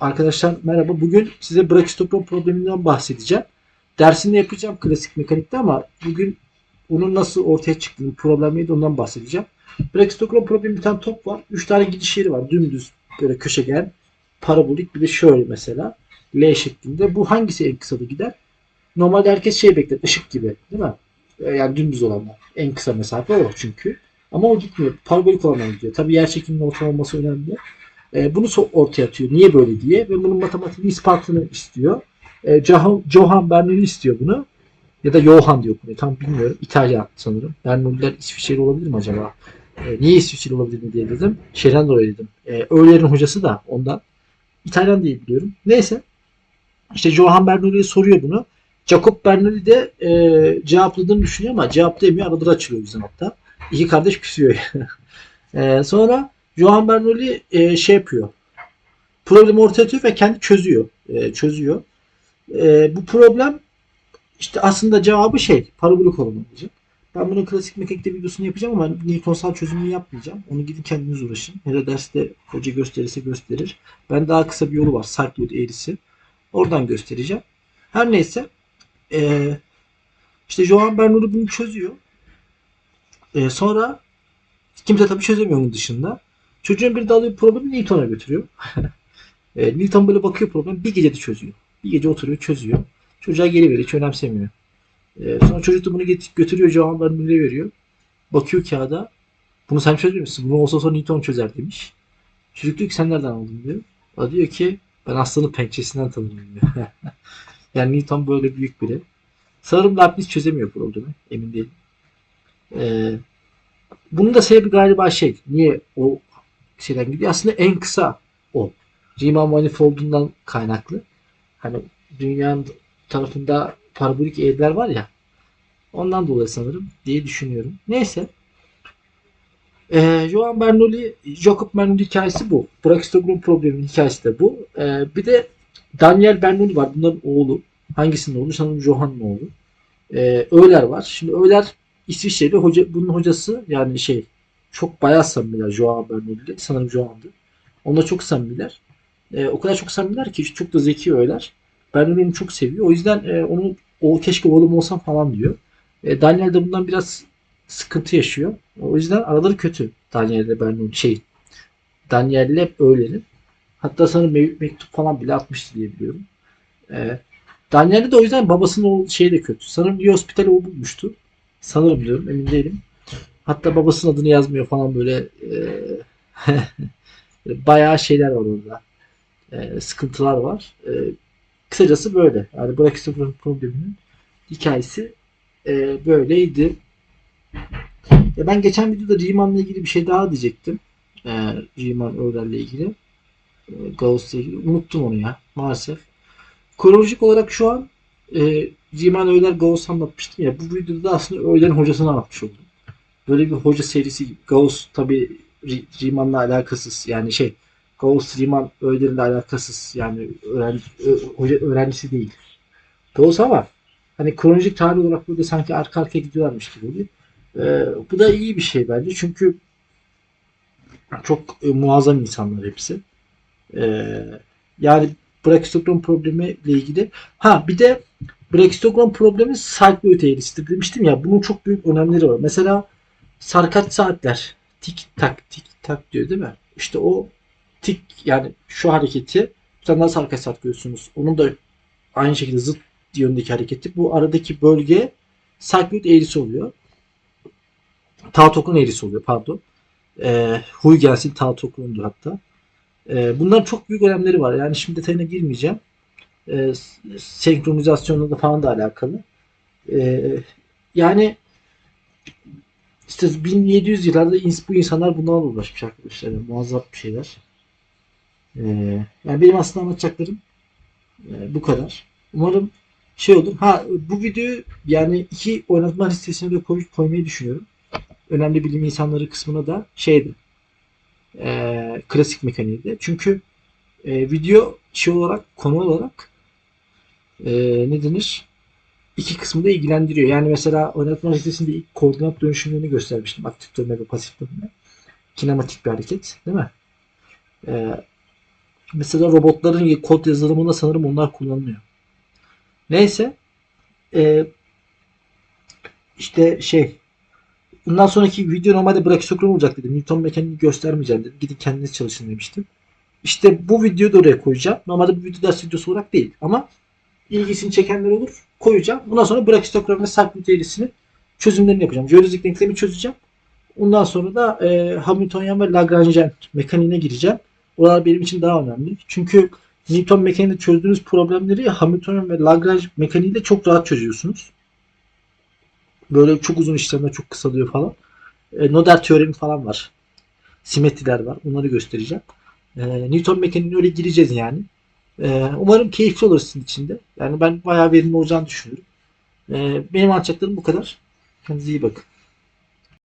Arkadaşlar merhaba. Bugün size brakistokrom probleminden bahsedeceğim. Dersinde yapacağım klasik mekanikte ama bugün onun nasıl ortaya çıktığını, problem neydi ondan bahsedeceğim. Brakistokrom problemi bir tane top var. 3 tane gidiş yeri var. Dümdüz böyle köşegen, parabolik bir de şöyle mesela. L şeklinde. Bu hangisi en kısa da gider? Normalde herkes şey bekler. ışık gibi. Değil mi? Ee, Yani dümdüz olanlar. En kısa mesafe o çünkü. Ama o gitmiyor. Parabolik olanlar gidiyor. Tabii yer çekiminin ortam olması önemli. E, bunu ortaya atıyor. Niye böyle diye ve bunun matematiğini ispatını istiyor. E, Johann Bernoulli istiyor bunu. Ya da Johann diyor bunu. Tam bilmiyorum. İtalyan sanırım. Bernoulli'ler İsviçreli olabilir mi acaba? E, niye İsviçreli olabilir mi diye dedim. Şeyden dolayı dedim. E, Öğler'in hocası da ondan. İtalyan diye biliyorum. Neyse. İşte Johann Bernoulli'ye soruyor bunu. Jacob Bernoulli de e, cevapladığını düşünüyor ama cevaplayamıyor. Araları açılıyor o yüzden hatta. İki kardeş küsüyor. e, sonra Johann Bernoulli e, şey yapıyor. Problemi ortaya atıyor ve kendi çözüyor. E, çözüyor. E, bu problem işte aslında cevabı şey parabolik olan olacak. Ben bunun klasik mekanikte videosunu yapacağım ama Newtonsal çözümünü yapmayacağım. Onu gidin kendiniz uğraşın. Ya da derste hoca gösterirse gösterir. Ben daha kısa bir yolu var. Cycloid eğrisi. Oradan göstereceğim. Her neyse. E, işte Johann Bernoulli bunu çözüyor. E, sonra kimse tabii çözemiyor onun dışında. Çocuğun bir dalıyor problemi Newton'a götürüyor. e, Newton böyle bakıyor problem bir gecede çözüyor. Bir gece oturuyor çözüyor. Çocuğa geri veriyor hiç önemsemiyor. E, sonra çocuk da bunu get- götürüyor Johann Bernoulli'ye veriyor. Bakıyor kağıda. Bunu sen çözmemişsin. Bunu olsa sonra Newton çözer demiş. Çocuk diyor ki sen nereden aldın diyor. O diyor ki ben aslanın pençesinden tanırım diyor. yani Newton böyle büyük biri. Sanırım Leibniz çözemiyor problemi. Emin değilim. Ee, bunun da sebebi galiba şey. Niye o şeyden gidiyor? Aslında en kısa o. Riemann manifoldundan kaynaklı. Hani dünyanın tarafında parabolik eğriler var ya. Ondan dolayı sanırım diye düşünüyorum. Neyse. Ee, Johann Bernoulli, Jacob Bernoulli hikayesi bu. Brakistogrum probleminin hikayesi de bu. Ee, bir de Daniel Bernoulli var. Bunların oğlu. Hangisinin oğlu? Sanırım Johann'ın oğlu. Ee, Öler var. Şimdi Öler İsviçreli hoca, bunun hocası yani şey çok bayağı samimiler Joao Bernoulli. Sanırım Joao'ndu. Onunla çok samimiler. Ee, o kadar çok samimiler ki çok da zeki öyler. Bernoulli onu çok seviyor. O yüzden e, onu o keşke oğlum olsam falan diyor. E, Daniel de bundan biraz sıkıntı yaşıyor. O yüzden araları kötü. Daniel ile Bernoulli şey Daniel ile Öler'in. Hatta sanırım me- mektup falan bile atmıştı diye biliyorum. E, Daniel'de de o yüzden babasının o şeyi de kötü. Sanırım bir hospitali o bulmuştu. Sanırım diyorum emin değilim. Hatta babasının adını yazmıyor falan böyle e, bayağı şeyler var orada. E, sıkıntılar var. E, kısacası böyle. Yani Brakistokrom probleminin hikayesi e, böyleydi. Ya ben geçen videoda Riemann'la ilgili bir şey daha diyecektim. E, Riemann Euler'le ilgili. E, Gauss'la ilgili. Unuttum onu ya maalesef. Kronolojik olarak şu an e, Riemann Euler Gauss anlatmıştım ya. Bu videoda da aslında Euler'in hocasını anlatmış oldum. Böyle bir hoca serisi. Gauss tabi Riemann'la alakasız. Yani şey Gauss Riemann Euler'le alakasız. Yani öğrenci, hoca öğrencisi değil. Gauss ama hani kronolojik tarih olarak böyle sanki arka arkaya gidiyorlarmış gibi oluyor. E, bu da iyi bir şey bence. Çünkü çok e, muazzam insanlar hepsi. E, yani Brakistokrom problemi ile ilgili. Ha bir de Brakistokrom problemi cycloid eğrisidir demiştim ya. Bunun çok büyük önemleri var. Mesela sarkaç saatler tik tak tik tak diyor değil mi? İşte o tik yani şu hareketi bir tane daha sarkaç saat görüyorsunuz. Onun da aynı şekilde zıt yöndeki hareketi. Bu aradaki bölge cycloid eğrisi oluyor. Tautok'un eğrisi oluyor pardon. E, Huygensin Tautok'undu hatta. E, bunların çok büyük önemleri var. Yani şimdi detayına girmeyeceğim. E, senkronizasyonla da falan da alakalı. E, yani işte 1700 yıllarda bu insanlar bunlarla uğraşmış arkadaşlar. Yani muazzam bir şeyler. E, yani benim aslında anlatacaklarım e, bu kadar. Umarım şey olur. Ha bu videoyu yani iki oynatma listesine de koy, koymayı düşünüyorum. Önemli bilim insanları kısmına da şeydi. E, klasik mekaniğiydi. Çünkü e, video şey olarak konu olarak e, ne denir? İki kısmı da ilgilendiriyor. Yani mesela oynatma listesinde ilk koordinat dönüşümlerini göstermiştim. Aktif dönme ve pasif dönme. Kinematik bir hareket değil mi? E, Mesela robotların kod yazılımında sanırım onlar kullanılıyor. Neyse. Ee, işte şey bundan sonraki video normalde brakisokron olacak dedim. Newton mekaniğini göstermeyeceğim dedim. Gidin kendiniz çalışın demiştim. İşte bu videoyu da oraya koyacağım. Normalde bu video ders videosu olarak değil ama ilgisini çekenler olur. Koyacağım. Bundan sonra brakistokron ve Sarknut eğrisinin çözümlerini yapacağım. Jeodezik denklemi çözeceğim. Ondan sonra da e, Hamiltonian ve Lagrangian mekaniğine gireceğim. Oralar benim için daha önemli. Çünkü Newton mekaniğinde çözdüğünüz problemleri Hamiltonian ve Lagrange mekaniğiyle çok rahat çözüyorsunuz. Böyle çok uzun işlemler çok kısalıyor falan. E, Noether teoremi falan var. Simetriler var. Onları göstereceğim. E, Newton mekaniğine öyle gireceğiz yani. E, umarım keyifli olur sizin için de. Yani ben bayağı verimli olacağını düşünüyorum. E, benim anlatacaklarım bu kadar. Kendinize iyi bakın.